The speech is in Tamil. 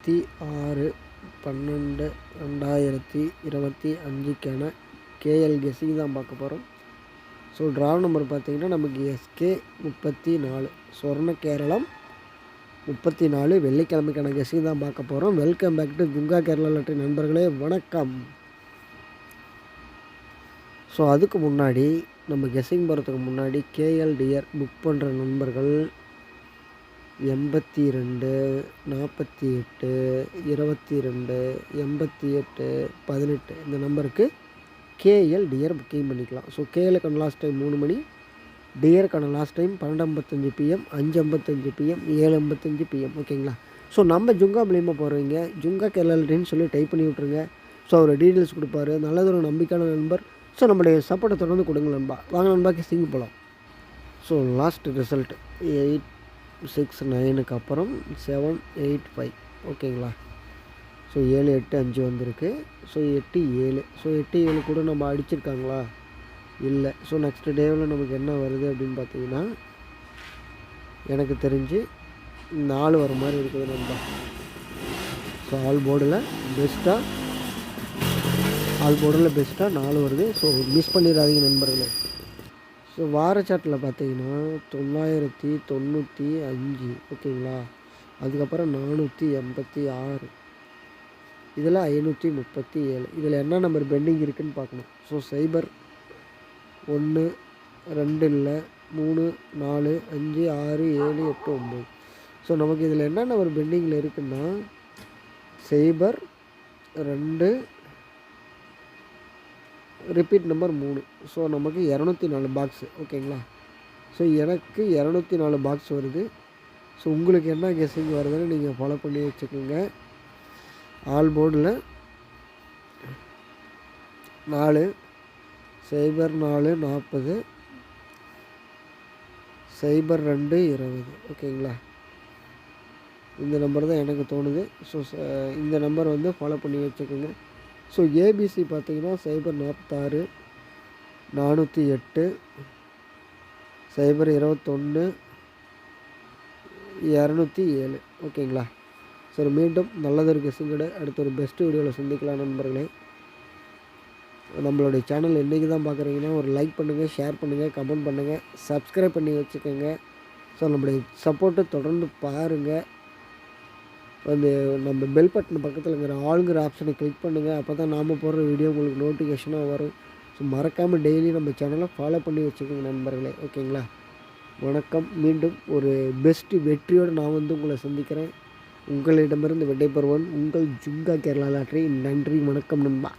இருபத்தி ஆறு பன்னெண்டு ரெண்டாயிரத்தி இருபத்தி அஞ்சுக்கான கேஎல் கெஸ்ஸிங் தான் பார்க்க போகிறோம் ஸோ ட்ரா நம்பர் பார்த்திங்கன்னா நமக்கு எஸ்கே முப்பத்தி நாலு. சொர்ண கேரளம் முப்பத்தி நாலு. வெள்ளிக்கிழமைக்கான கெஸ்ஸிங் தான் பார்க்க போகிறோம் வெல்கம் பேக் டு குங்கா கேரளா லட்டரி நண்பர்களே வணக்கம். ஸோ அதுக்கு முன்னாடி நம்ம கெஸ்ஸிங் போகிறதுக்கு முன்னாடி கேஎல்டிஆர் புக் பண்ணுற நண்பர்கள் எண்பத்தி ரெண்டு நாற்பத்தி எட்டு இருபத்தி ரெண்டு எண்பத்தி எட்டு பதினெட்டு இந்த நம்பருக்கு கேஎல் டியர் புக்கிங் பண்ணிக்கலாம். ஸோ கேஎலுக்கான லாஸ்ட் டைம் மூணு மணி டியருக்கான லாஸ்ட் டைம் பன்னெண்டு ஐம்பத்தஞ்சு பிஎம் அஞ்சு ஐம்பத்தஞ்சு பிஎம் ஏழு ஐம்பத்தஞ்சு பிஎம் ஓகேங்களா ஸோ நம்ம ஜுங்கா மூலியமாக போகிறவங்க ஜுங்கா கேரளான்னு சொல்லி டைப் பண்ணி விட்ருங்க ஸோ அவர் டீட்டெயில்ஸ் கொடுப்பாரு. நல்லதொரு நம்பிக்கையான நண்பர். ஸோ நம்மளுடைய சப்போர்ட்டை தொடர்ந்து கொடுங்க நண்பா. வாங்க நண்பா கிசிங் போகலாம் so last result eight six நைனுக்கு அப்புறம் செவன் எயிட் ஃபைவ் ஓகேங்களா? ஸோ ஏழு எட்டு அஞ்சு வந்திருக்கு. ஸோ எட்டு ஏழு. ஸோ எட்டு ஏழு கூட நம்ம அடிச்சிருக்காங்களா? இல்லை. ஸோ நெக்ஸ்ட் டேவில் நமக்கு என்ன வருது அப்படின்னு பார்த்தீங்கன்னா எனக்கு தெரிஞ்சு நாலு வர மாதிரி இருக்குது நம்ம ஸோ ஆல் போர்டில் பெஸ்ட்டாக ஆல் போர்டில் பெஸ்ட்டாக நாலு வருது. ஸோ மிஸ் பண்ணிடாதீங்க நண்பர்களே. ஸோ வாரச்சாட்டில் பார்த்தீங்கன்னா தொள்ளாயிரத்தி தொண்ணூற்றி அஞ்சு ஓகேங்களா? அதுக்கப்புறம் நானூற்றி எண்பத்தி ஆறு. இதில் ஐநூற்றி முப்பத்தி ஏழு. இதில் என்ன நம்பர் பெண்டிங் இருக்குதுன்னு பார்க்கணும் ஸோ சைபர் ஒன்று ரெண்டு இல்லை மூணு நாலு அஞ்சு ஆறு ஏழு எட்டு ஒம்பது ஸோ நமக்கு இதில் என்ன நம்பர் பெண்டிங்கில் இருக்குன்னா சைபர் ரெண்டு ரிப்பீட் நம்பர் மூணு. ஸோ நமக்கு இரநூத்தி நாலு பாக்ஸு ஓகேங்களா ஸோ எனக்கு இரநூத்தி நாலு பாக்ஸ் வருது. ஸோ உங்களுக்கு என்ன கெஸ்ஸிங் வருதுன்னு நீங்கள் ஃபாலோ பண்ணி வச்சுக்கோங்க. ஆல் போர்டில் நாலு சைபர் நாலு நாற்பது சைபர் ரெண்டு இருபது ஓகேங்களா இந்த நம்பர் தான் எனக்கு தோணுது. ஸோ இந்த நம்பர் வந்து ஃபாலோ பண்ணி வச்சுக்கோங்க. ஸோ ஏபிசி பார்த்தீங்கன்னா சைபர் நாற்பத்தாறு நானூற்றி எட்டு சைபர் இருபத்தொன்று இரநூத்தி ஏழு. ஓகேங்களா? சரி மீண்டும் நல்லதொரு சிங்கடை அடுத்த ஒரு பெஸ்ட் வீடியோவில் சந்திக்கலாம் நண்பர்களே. நம்மளுடைய சேனல் என்றைக்கு தான் பார்க்குறீங்கன்னா ஒரு லைக் பண்ணுங்கள் ஷேர் பண்ணுங்கள் கமெண்ட் பண்ணுங்கள் சப்ஸ்கிரைப் பண்ணி வச்சுக்கோங்க. ஸோ நம்மளுடைய சப்போர்ட்டை தொடர்ந்து பாருங்கள் அந்த நம்ம பெல் பட்டன் பக்கத்தில் இருக்கிற ஆளுங்கிற ஆப்ஷனை கிளிக் பண்ணுங்கள் அப்போ தான் நாம் போடுற வீடியோ உங்களுக்கு நோட்டிஃபிகேஷனாக வரும். ஸோ மறக்காமல் டெய்லி நம்ம சேனலை ஃபாலோ பண்ணி வச்சுக்கோங்க நண்பர்களே. ஓகேங்களா? வணக்கம். மீண்டும் ஒரு பெஸ்ட்டு வெற்றியோடு நான் வந்து உங்களை சந்திக்கிறேன். உங்களிடமிருந்து விடைபெறுவன் உங்கள் ஜுங்கா கேரளா லாட்ரி நன்றி வணக்கம் நண்பா.